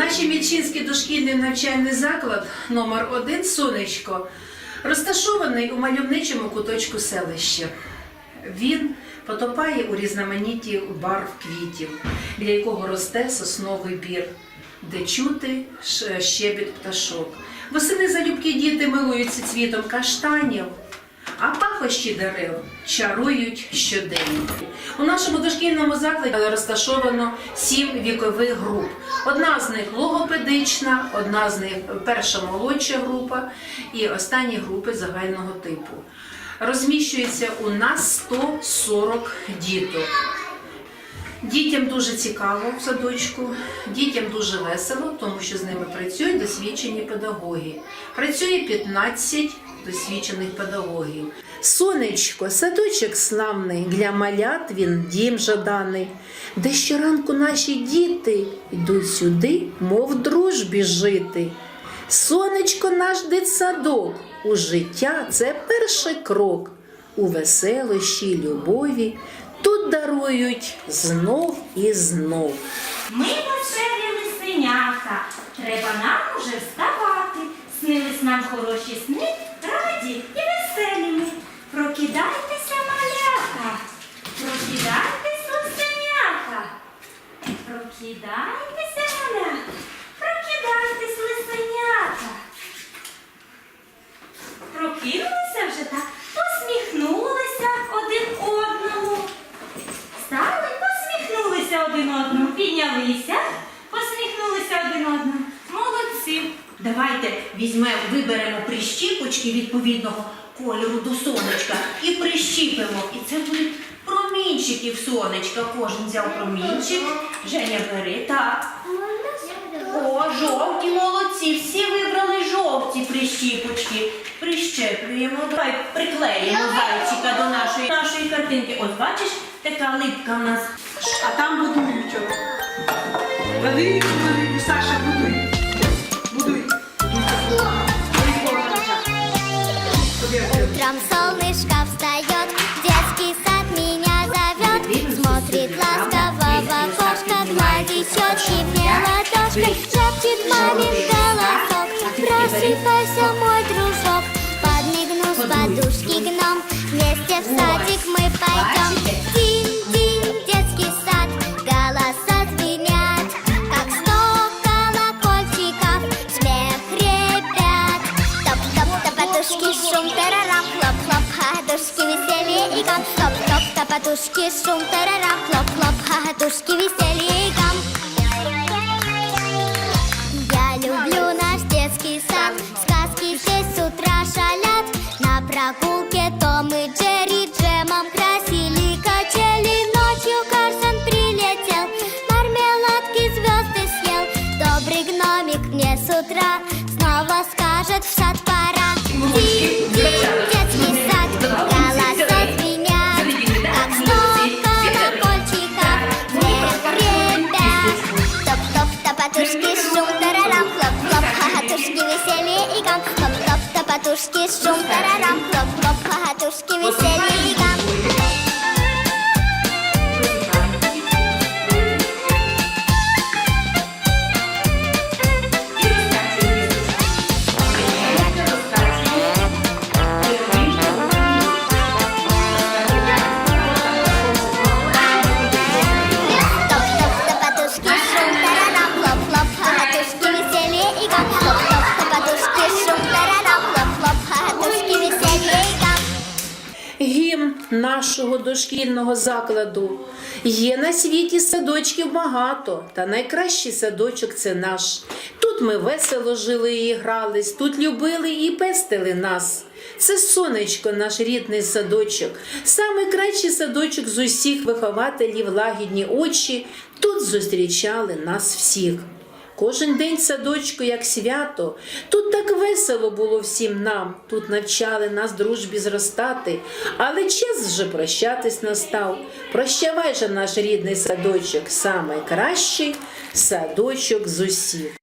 Наш Мільчинський дошкільний навчальний заклад номер 1 Сонечко розташований у мальовничому куточку селища. Він потопає у різноманітті барв квітів, біля якого росте сосновий бір, де чути щебіт пташок. Восени залюбки діти милуються цвітом каштанів, а пахощі дерев чарують щодень. У нашому дошкільному закладі розташовано сім вікових груп. Одна з них логопедична, одна з них перша молодша група і останні групи загального типу. Розміщується у нас 140 діток. Дітям дуже цікаво в садочку, дітям дуже весело, тому що з ними працюють досвідчені педагоги. Працює 15 досвідчених педагогів. Сонечко, садочок славний, для малят він дім жаданий, де щоранку наші діти йдуть сюди, мов дружбі жити. Сонечко наш дитсадок, у життя це перший крок. У веселощі, любові тут дарують знов і знов. Ми веселі лисенята, треба нам уже вставати. Снились нам хороші сни, раді і веселі ми. Прокидайтеся, малята, прокидайтесь, лисенята. Прокидайтеся, малята, прокидайтесь, лисенята. Прокинулися вже так, посміхнулися один одному. Стали, посміхнулися один одному, піднялися, посміхнулися один одному. Молодці. Давайте візьмемо, виберемо прищіпочки відповідного кольору до сонечка і прищіпимо. І це будуть промінчики в сонечка. Кожен взяв промінчик. Женя бери, так. О, жовті молодці. Всі вибрали жовті прищіпочки. Прищеплюємо. Давай приклеїмо зайчика до нашої, нашої картинки. Ось бачиш, така липка в нас. А там будують. Велику, велику, Саша, будуй. Будуй. Утром солнышко встает, просыпайся, мой дружок. Подмигнув с подушки гном, вместе в садик мы пойдем. Динь-динь, детский сад, голоса звенят, как сто колокольчиков, смех ребят. Топ-топ, топотушки, шум, тарарам, хлоп-хлоп, хохотушки, веселье и гам. Топ-топ, топотушки, шум, тарарам, хлоп-хлоп, хохотушки, веселье прогулке Том и Джерри джемом красили качели. Ночью Карсон прилетел, мармеладки звезды съел. Добрый гномик мне с утра снова скажет в сад пора. Детский сад, голоса звенят, как сто колокольчиков, смех ребят. Топ-топ, топотушки, шум, тарарам, хлоп-хлоп, хохотушки, веселье и гам. Топ-топ, топотушки, шум, тарарам, нашого дошкільного закладу. Є на світі садочків багато, та найкращий садочок це наш. Тут ми весело жили і грались, тут любили і пестили нас. Це сонечко, наш рідний садочок, саме кращий садочок з усіх вихователів лагідні очі. Тут зустрічали нас всіх. Кожен день садочку, як свято. Тут так весело було всім нам. Тут навчали нас дружбі зростати. Але час вже прощатись настав. Прощавай же наш рідний садочок, Самий кращий садочок з усіх.